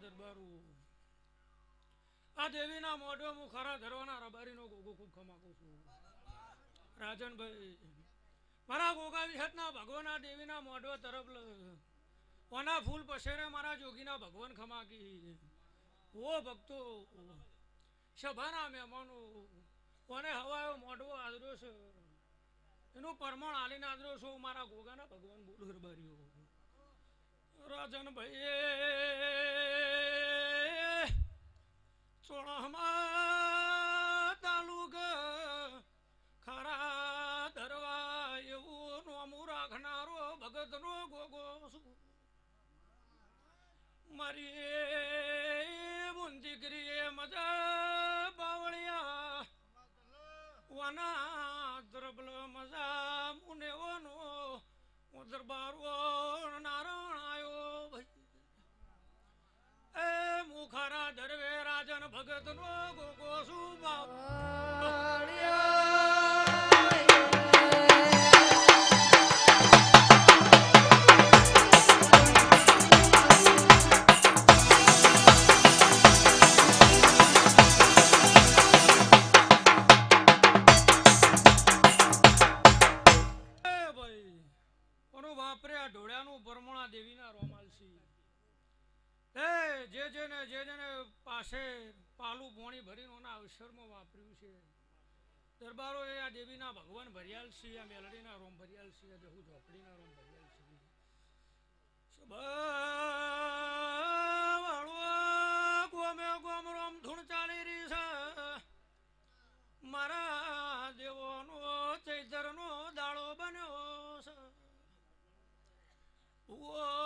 દરબારો આ દેવીના મોઢો હું ખરા ધરવાના રબારીનો ગોગો ખૂબ ખમાકું છું. રાજનભાઈ મારા ગોગા વિહતના ભગવાના દેવીના મોઢવા તરફ ઓના ફૂલ પસેરે મારા જોગીના ભગવાન ખમાકી. ઓ ભક્તો, સભાના મહેમાનો, કોને હવાયો મોઢવો આદર્યો છે? એનું પરમાણ આલીને આદર્યો છું મારા ગોગાના ભગવાન બોલ રાજન રાજનભાઈ મારી બુન દીકરીએ મજા બાવળિયા વાના દ્રબલ મજા મુને વનો હું દરબારો નારણ આવ્યો ભાઈ. એ મુખારા દરવે રાજન ભગત નો ગોગો શું બાપ? જે જેને જે જેને પાસે પાલું પોણી ભરીને ઓના અવસરમાં વાપર્યું છે. દરબારો એ આ દેવીના ભગવાન ભરિયાલ છે આ મેલડીના રોમ ભરિયાલ છે આ બેહુ ઝોપડીના રોમ ભરિયાલ છે ગોમે ગોમ રોમ ધૂણ ચાલી રહી છે. મારા દેવોનો, ચૈતરનો દાડો બન્યો છે. ભુવો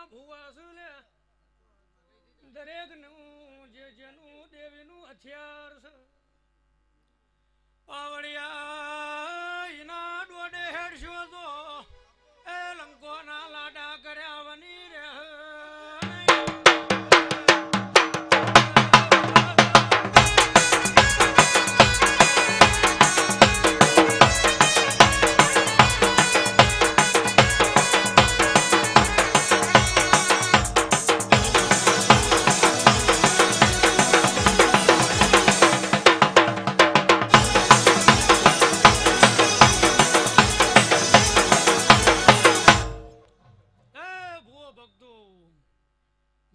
દેવીના ભુવા શું લે દરેકનું જે જેનું દેવીનું હથિયાર છે.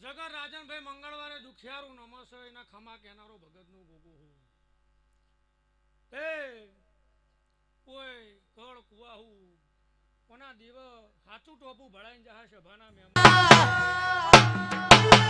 જગત રાજનભાઈ મંગળવારે દુખિયારું નમસ એના ખમા કહેનારો ભગતનું ગોગો હું. એ કોઈ કળ કુવાહુ, કોના દીવ હાથું ટોપું ભળાઈને જહા સભાના મહેમાન